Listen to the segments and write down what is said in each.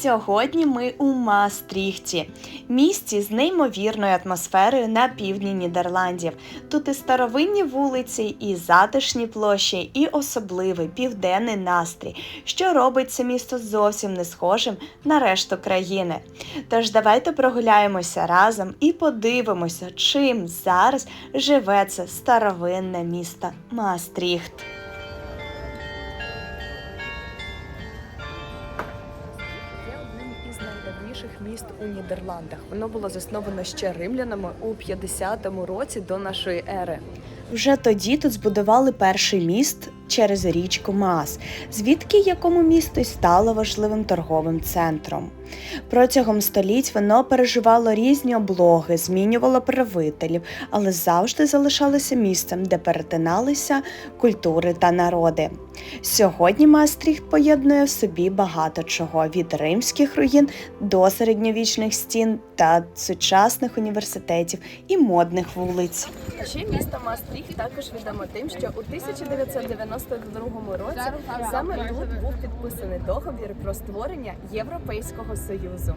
Сьогодні ми у Маастріхті, місті з неймовірною атмосферою на півдні Нідерландів. Тут і старовинні вулиці, і затишні площі, і особливий південний настрій, що робить це місто зовсім не схожим на решту країни. Тож давайте прогуляємося разом і подивимося, чим зараз живе це старовинне місто Маастріхт. У Нідерландах. Воно було засновано ще римлянами у 50-му році до нашої ери. Вже тоді тут збудували перший міст через річку Маас, звідки якому місто й стало важливим торговим центром. Протягом століть воно переживало різні облоги, змінювало правителів, але завжди залишалося місцем, де перетиналися культури та народи. Сьогодні Маастріхт поєднує в собі багато чого від римських руїн до середньовічних стін та сучасних університетів і модних вулиць. Ще місто Маастріхт також відомо тим, що у 1992 році саме тут був підписаний договір про створення Європейського союзу.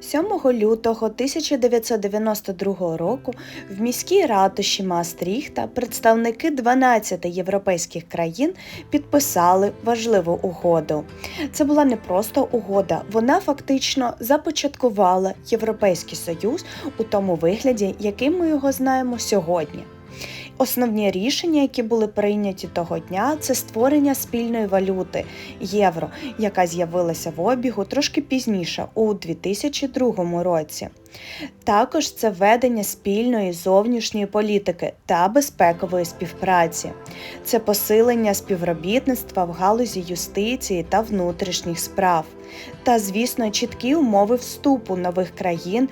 7 лютого 1992 року в міській ратуші Маастріхта представники 12 європейських країн підписали важливу угоду. Це була не просто угода, вона фактично започаткувала Європейський Союз у тому вигляді, яким ми його знаємо сьогодні. Основні рішення, які були прийняті того дня, це створення спільної валюти євро, яка з'явилася в обігу трошки пізніше, у 2002 році. Також це ведення спільної зовнішньої політики та безпекової співпраці, це посилення співробітництва в галузі юстиції та внутрішніх справ, та, звісно, чіткі умови вступу нових країн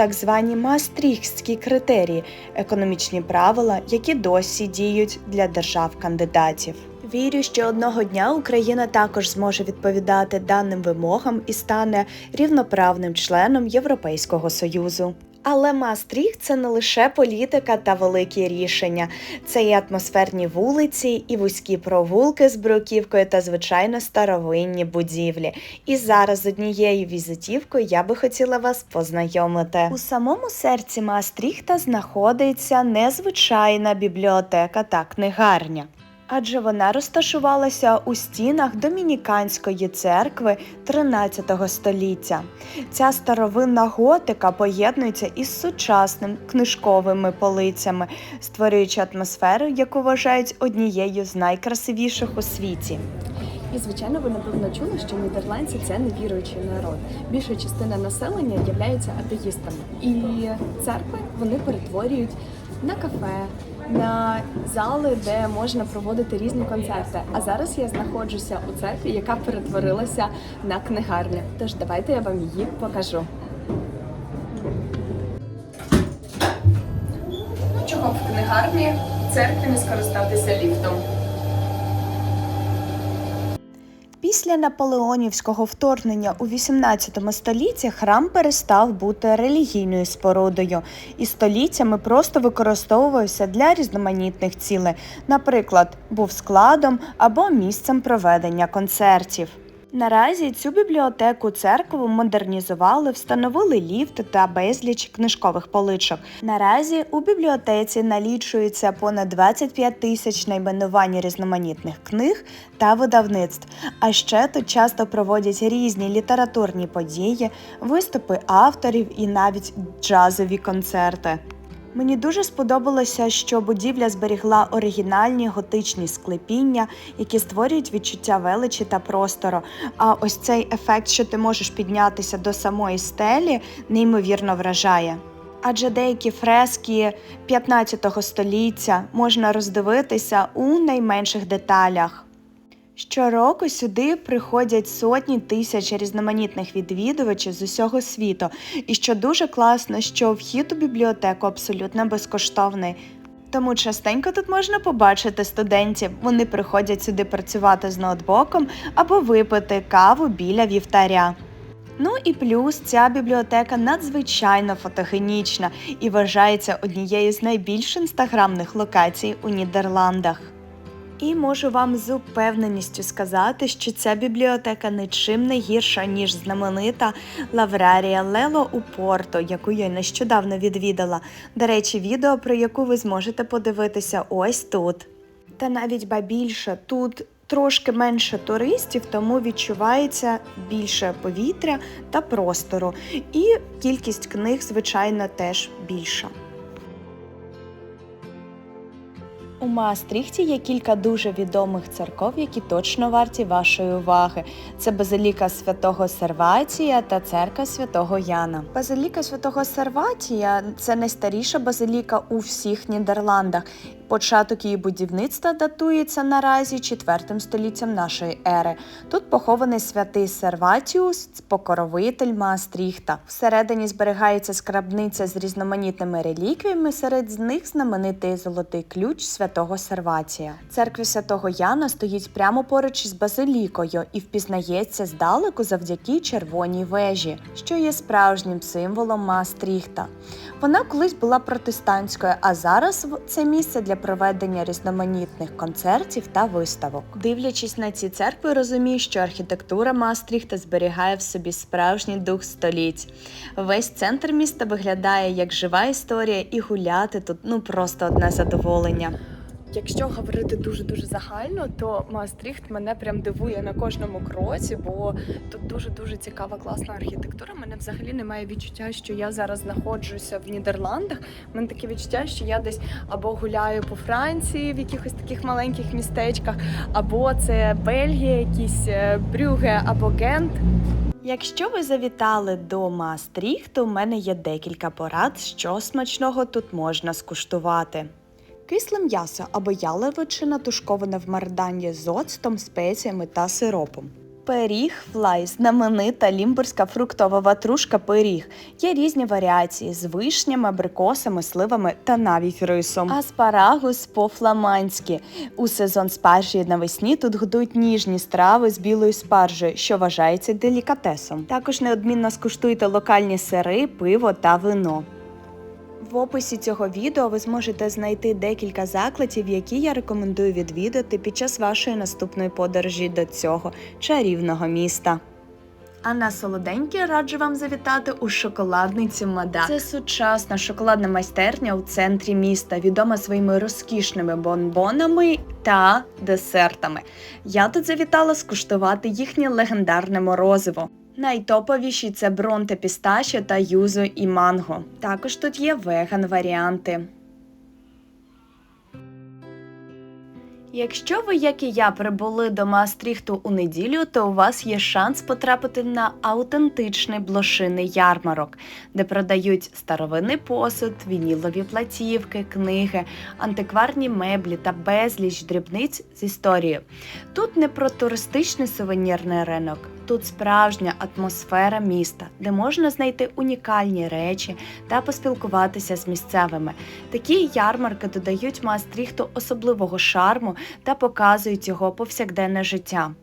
так звані мастріхські критерії, економічні правила, які досі діють для держав-кандидатів. Вірю, що одного дня Україна також зможе відповідати даним вимогам і стане рівноправним членом Європейського союзу. Але Маастріхт – це не лише політика та великі рішення, це і атмосферні вулиці, і вузькі провулки з бруківкою та звичайно старовинні будівлі. І зараз однією візитівкою я би хотіла вас познайомити. У самому серці Маастріхта знаходиться незвичайна бібліотека та книгарня. Адже вона розташувалася у стінах Домініканської церкви 13 століття. Ця старовинна готика поєднується із сучасним книжковими полицями, створюючи атмосферу, яку вважають однією з найкрасивіших у світі. І звичайно, ви напевно чули, що нідерландці це невіруючий народ. Більша частина населення є атеїстами, і церкви вони перетворюють на кафе, на зали, де можна проводити різні концерти. А зараз я знаходжуся у церкві, яка перетворилася на книгарню. Тож давайте я вам її покажу. Чого в книгарні в церкві не скористатися ліфтом? Після наполеонівського вторгнення у 18 столітті храм перестав бути релігійною спорудою і століттями просто використовувався для різноманітних цілей, наприклад, був складом або місцем проведення концертів. Наразі цю бібліотеку церкву модернізували, встановили ліфт та безліч книжкових поличок. Наразі у бібліотеці налічується понад 25 тисяч найменувань різноманітних книг та видавництв. А ще тут часто проводять різні літературні події, виступи авторів і навіть джазові концерти. Мені дуже сподобалося, що будівля зберігла оригінальні готичні склепіння, які створюють відчуття величі та простору. А ось цей ефект, що ти можеш піднятися до самої стелі, неймовірно вражає. Адже деякі фрески 15 століття можна роздивитися у найменших деталях. Щороку сюди приходять сотні тисяч різноманітних відвідувачів з усього світу, і що дуже класно, що вхід у бібліотеку абсолютно безкоштовний. Тому частенько тут можна побачити студентів. Вони приходять сюди працювати з ноутбуком або випити каву біля вівтаря. Ну і плюс ця бібліотека надзвичайно фотогенічна і вважається однією з найбільш інстаграмних локацій у Нідерландах. І можу вам з упевненістю сказати, що ця бібліотека нічим не гірша, ніж знаменита Лаврарія Лело у Порто, яку я нещодавно відвідала. До речі, відео, про яку ви зможете подивитися ось тут. Та навіть ба більше тут трошки менше туристів, тому відчувається більше повітря та простору. І кількість книг, звичайно, теж більша. У Маастріхті є кілька дуже відомих церков, які точно варті вашої уваги. Це базиліка святого Серватія та церква святого Яна. Базиліка святого Серватія це найстаріша базиліка у всіх Нідерландах. Початок її будівництва датується наразі 4 століттям нашої ери. Тут похований святий Серватіус, покровитель Маастріхта. Всередині зберігається скрабниця з різноманітними реліквіями. Серед них знаменитий золотий ключ святого Серватія. Церква святого Яна стоїть прямо поруч із базилікою і впізнається здалеку завдяки червоній вежі, що є справжнім символом Маастріхта. Вона колись була протестантською, а зараз це місце для проведення різноманітних концертів та виставок. Дивлячись на ці церкви, розумію, що архітектура Мастріхта зберігає в собі справжній дух століть. Весь центр міста виглядає як жива історія, і гуляти тут ну просто одне задоволення. Якщо говорити дуже дуже загально, то Маастріхт мене прям дивує на кожному кроці, бо тут дуже дуже цікава класна архітектура. Мене взагалі немає відчуття, що я зараз знаходжуся в Нідерландах. Мене таке відчуття, що я десь або гуляю по Франції в якихось таких маленьких містечках, або це Бельгія, якісь е, Брюге або Гент. Якщо ви завітали до Маастріхту, у мене є декілька порад, що смачного тут можна скуштувати. Кисле м'ясо або яловичина тушкована в марданді з оцтом, спеціями та сиропом. Пиріг флай, знаменита лімбурська фруктова ватрушка пиріг. Є різні варіації з вишнями, абрикосами, сливами та навіть рисом. Аспарагус по-фламандськи. У сезон спаржі навесні тут годують ніжні страви з білою спаржею, що вважається делікатесом. Також неодмінно скуштуйте локальні сири, пиво та вино. В описі цього відео ви зможете знайти декілька закладів, які я рекомендую відвідати під час вашої наступної подорожі до цього чарівного міста. А на солоденьке раджу вам завітати у шоколадницю Мада. Це сучасна шоколадна майстерня у центрі міста, відома своїми розкішними бонбонами та десертами. Я тут завітала скуштувати їхнє легендарне морозиво. Найтоповіші це бронте пісташі та юзу і манго. Також тут є веган варіанти. Якщо ви, як і я, прибули до Маастріхту у неділю, то у вас є шанс потрапити на аутентичний блошиний ярмарок, де продають старовинний посуд, вінілові платівки, книги, антикварні меблі та безліч дрібниць з історією. Тут не про туристичний сувенірний ринок, тут справжня атмосфера міста, де можна знайти унікальні речі та поспілкуватися з місцевими. Такі ярмарки додають Маастріхту особливого шарму та показують його повсякденне життя.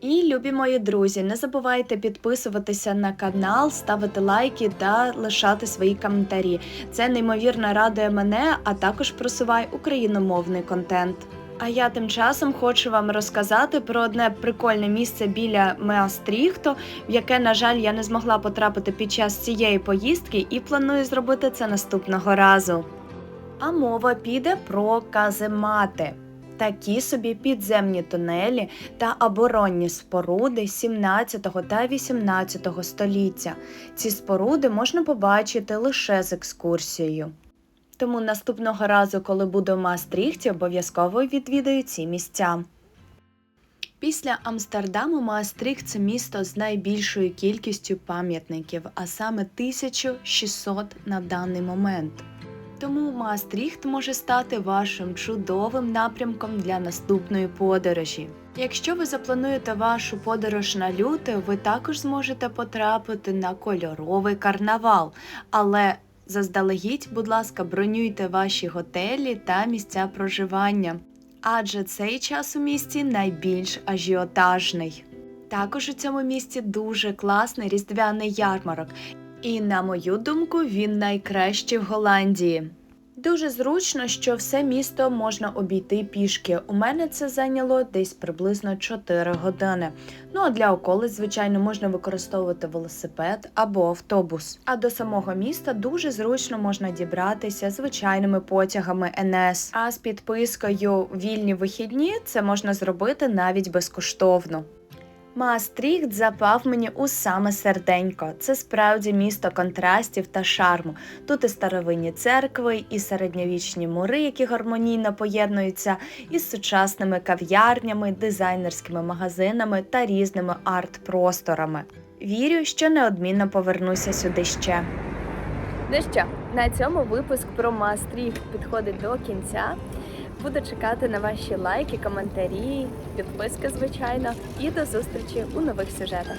І, любі мої друзі, не забувайте підписуватися на канал, ставити лайки та лишати свої коментарі. Це неймовірно радує мене, а також просуває україномовний контент. А я тим часом хочу вам розказати про одне прикольне місце біля Меастріхту, в яке, на жаль, я не змогла потрапити під час цієї поїздки і планую зробити це наступного разу. А мова піде про каземати. Такі собі підземні тунелі та оборонні споруди 17 та 18 століття. Ці споруди можна побачити лише з екскурсією. Тому наступного разу, коли буду в Маастріхті, обов'язково відвідаю ці місця. Після Амстердаму Маастрихт це місто з найбільшою кількістю пам'ятників, а саме 1600 на даний момент. Тому Маастріхт може стати вашим чудовим напрямком для наступної подорожі. Якщо ви заплануєте вашу подорож на люте, ви також зможете потрапити на кольоровий карнавал, але заздалегідь, будь ласка, бронюйте ваші готелі та місця проживання, адже цей час у місті найбільш ажіотажний. Також у цьому місті дуже класний різдвяний ярмарок, і, на мою думку, він найкращий в Голландії. Дуже зручно, що все місто можна обійти пішки. У мене це зайняло десь приблизно 4 години. Ну а для околиць, звичайно, можна використовувати велосипед або автобус. А до самого міста дуже зручно можна дібратися звичайними потягами НС. А з підпискою Вільні вихідні це можна зробити навіть безкоштовно. Маастріхт запав мені у саме серденько. Це справді місто контрастів та шарму. Тут і старовинні церкви, і середньовічні мури, які гармонійно поєднуються із сучасними кав'ярнями, дизайнерськими магазинами та різними арт-просторами. Вірю, що неодмінно повернуся сюди ще. Ну що, на цьому випуск про Маастріхт підходить до кінця. Буду чекати на ваші лайки, коментарі, підписки, звичайно, і до зустрічі у нових сюжетах.